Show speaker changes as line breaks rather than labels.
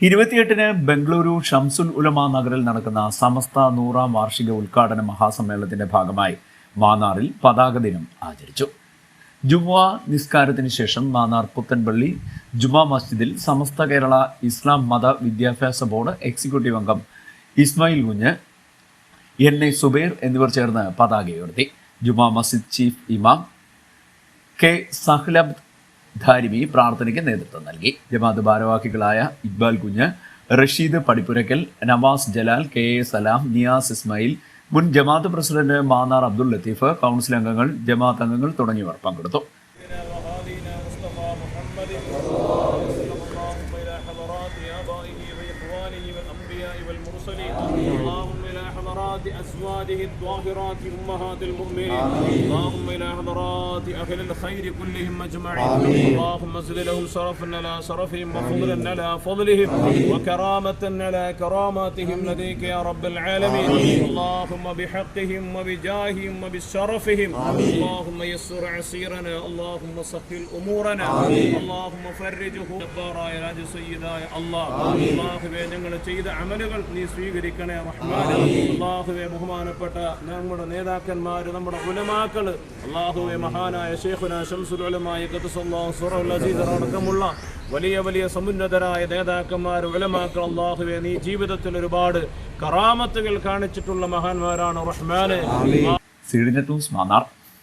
ഇരുപത്തിയെട്ടിന് ബംഗളൂരു ഷംസുൽ ഉലമ നഗറിൽ നടക്കുന്ന സമസ്ത നൂറാം വാർഷിക ഉദ്ഘാടന മഹാസമ്മേളനത്തിന്റെ ഭാഗമായി മാന്നാറിൽ പതാക ദിനം ആചരിച്ചു. ജുമുഅ നിസ്കാരത്തിന് ശേഷം മാന്നാർ പുത്തൻപള്ളി ജുമാ മസ്ജിദിൽ സമസ്ത കേരള ഇസ്ലാം മത വിദ്യാഭ്യാസ ബോർഡ് എക്സിക്യൂട്ടീവ് അംഗം ഇസ്മായിൽ കുഞ്ഞ് എൻ എ സുബൈർ എന്നിവർ ചേർന്ന് പതാക ഉയർത്തി ജുമാ മസ്ജിദ് ചീഫ് ഇമാം കെ സഹ്ലബ് ധാരിമി പ്രാർത്ഥനയ്ക്ക് നേതൃത്വം നൽകി ജമാഅത്ത് ഭാരവാഹികളായ ഇക്ബാൽ കുഞ്ഞ് റഷീദ് പടിപ്പുരക്കൽ നവാസ് ജലാൽ കെ എ സലാം നിയാസ് ഇസ്മായിൽ മുൻ ജമാഅത്ത് പ്രസിഡന്റ് മാന്നാർ അബ്ദുൽ ലത്തീഫ് കൗൺസിൽ അംഗങ്ങൾ ജമാഅത്ത് അംഗങ്ങൾ തുടങ്ങിയവർ പങ്കെടുത്തു
وهادينا مصطفى محمد اللهم إلى حضرات آبائه وإخوانه والأنبياء والمرسلين اللهم إلى حضرات أزواجه الطاهرات أمهات المؤمنين اللهم إلى حضرات أهل الخير كلهم أجمعين اللهم زد لهم شرفا على شرفهم وفضلا على فضلهم وكرامة على كراماتهم لديك يا رب العالمين اللهم بحقهم وبجاههم وبشرفهم اللهم يسر عسيرنا اللهم سهل امورنا اللهم فرجه ജബ്ബാറായ രാജ സയ്യിദായ അല്ലാഹ് അല്ലാഹുവേ ഞങ്ങൾ ചെയ്ത അമലുകൾ നീ സ്വീകരിക്കണേ റഹ്മാനെ അല്ലാഹുവേ ബഹുമാനപ്പെട്ട നമ്മുടെ നേതാക്കന്മാർ നമ്മുടെ ഉലമാക്കൾ അള്ളാഹുവെ മഹാനായ സുറഉൽ അസീസ് അടക്കമുള്ള വലിയ വലിയ സമുന്നതരായ നേതാക്കന്മാർ ഉലമാക്കൾ അള്ളാഹുവെ നീ ജീവിതത്തിൽ ഒരുപാട് കറാമത്തുകൾ കാണിച്ചിട്ടുള്ള മഹാന്മാരാണ് റഹ്മാനെ.